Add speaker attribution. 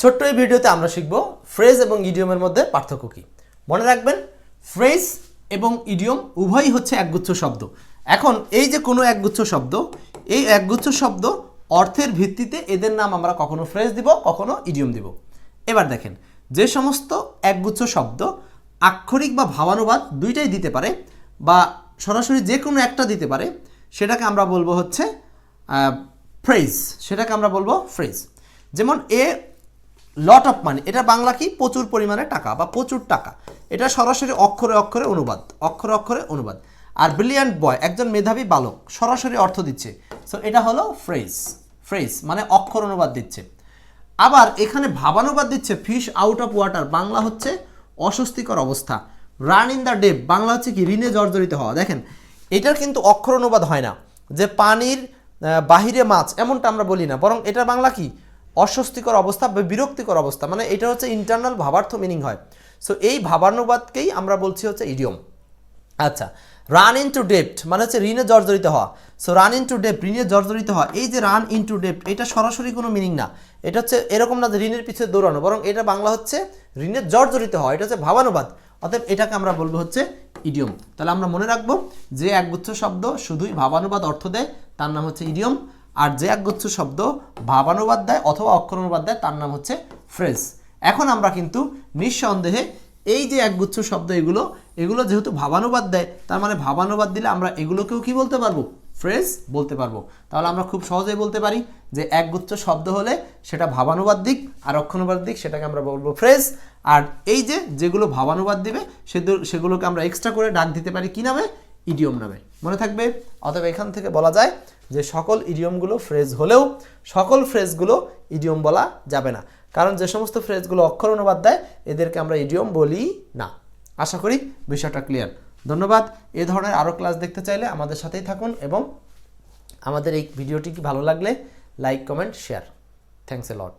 Speaker 1: ছোট্ট এই ভিডিওতে আমরা শিখব ফ্রেজ এবং ইডিয়মের মধ্যে পার্থক্য কী। মনে রাখবেন, ফ্রেজ এবং ইডিয়ম উভয়ই হচ্ছে একগুচ্ছ শব্দ। এখন এই যে কোনো একগুচ্ছ শব্দ, এই একগুচ্ছ শব্দ অর্থের ভিত্তিতে এদের নাম আমরা কখনো ফ্রেজ দিব, কখনো ইডিয়ম দিব। এবার দেখেন, যে সমস্ত একগুচ্ছ শব্দ আক্ষরিক বা ভাবানুবাদ দুইটাই দিতে পারে বা সরাসরি যে কোনো একটা দিতে পারে, সেটাকে আমরা বলব হচ্ছে ফ্রেজ। সেটাকে আমরা বলব ফ্রেজ। যেমন এ লট অফ মানি এটা বাংলা কি? প্রচুর পরিমাণে টাকা বা প্রচুর টাকা। এটা সরাসরি অক্ষরে অক্ষরে অনুবাদ। অক্ষরে অক্ষরে অনুবাদ। আর ব্রিলিয়ান্ট বয় একজন মেধাবী বালক, সরাসরি অর্থ দিচ্ছে। সো এটা হলো ফ্রেজ ফ্রেজ মানে অক্ষর অনুবাদ দিচ্ছে। আবার এখানে ভাবানুবাদ দিচ্ছে fish out of water Bangla হচ্ছে অস্বস্তিকর অবস্থা। Run in the deep Bangla হচ্ছে কি? ঋণে জর্জরিত হওয়া। দেখেন, এটার কিন্তু অক্ষর অনুবাদ হয় না। যে পানির বাহিরে মাছ, এমনটা আমরা বলি না। বরং এটা বাংলা কি? অস্বস্তিকর অবস্থা বা বিরক্তিকর অবস্থা মানে এটা হচ্ছে ইন্টারনাল ভাবার্থ মিনিং হয়। সো এই ভাবানুবাদকেই আমরা বলছি হচ্ছে ইডিয়ম আচ্ছা রান ইনটু ডেপ্ট মানে হচ্ছে ঋণে জর্জরিত হওয়া। সো রান ইনটু ডেপ্ট ঋণে জর্জরিত হওয়া, এই যে রান ইনটু ডেপ্ট এটা সরাসরি কোনো মিনিং না। এটা হচ্ছে এরকম না যে ঋণের পিছিয়ে দৌড়ানো, বরং এটা বাংলা হচ্ছে ঋণে জর্জরিত হওয়া, এটা হচ্ছে ভাবানুবাদ। অতএব এটাকে আমরা বলব হচ্ছে ইডিয়ম তাহলে আমরা মনে রাখব যে একগুচ্ছ শব্দ শুধুই ভাবানুবাদ অর্থ দেয়, তার নাম হচ্ছে ইডিয়ম আর যে একগুচ্ছ শব্দ ভাবানুবাদ দেয় অথবা অক্ষর অনুবাদ দেয় তার নাম হচ্ছে ফ্রেজ। এখন আমরা কিন্তু নিঃসন্দেহে এই যে একগুচ্ছ শব্দ এগুলো এগুলো যেহেতু ভাবানুবাদ দেয় তার মানে ভাবানুবাদ দিলে আমরা এগুলোকেও কি বলতে পারব? ফ্রেজ বলতে পারব। তাহলে আমরা খুব সহজেই বলতে পারি যে একগুচ্ছ শব্দ হলে সেটা ভাবানুবাদ দিক আর অক্ষরানুবাদ দিক, সেটাকে আমরা বলব ফ্রেজ। আর এই যে যেগুলো ভাবানুবাদ দিবে সেগুলোকে আমরা এক্সট্রা করে ডাক দিতে পারি কি নামে? ইডিয়ম নামে। মনে থাকবে? অতএব এখান থেকে বলা যায় যে সকল ইডিয়মগুলো ফ্রেজ হলেও সকল ফ্রেজগুলো ইডিয়ম বলা যাবে না। কারণ যে সমস্ত ফ্রেজগুলো অক্ষর অনুবাদ দেয়, এদেরকে আমরা ইডিয়ম বলি না। আশা করি বিষয়টা ক্লিয়ার ধন্যবাদ। এ ধরনের আরও ক্লাস দেখতে চাইলে আমাদের সাথেই থাকুন এবং আমাদের এই ভিডিওটি কি ভালো লাগলে like comment share thanks a lot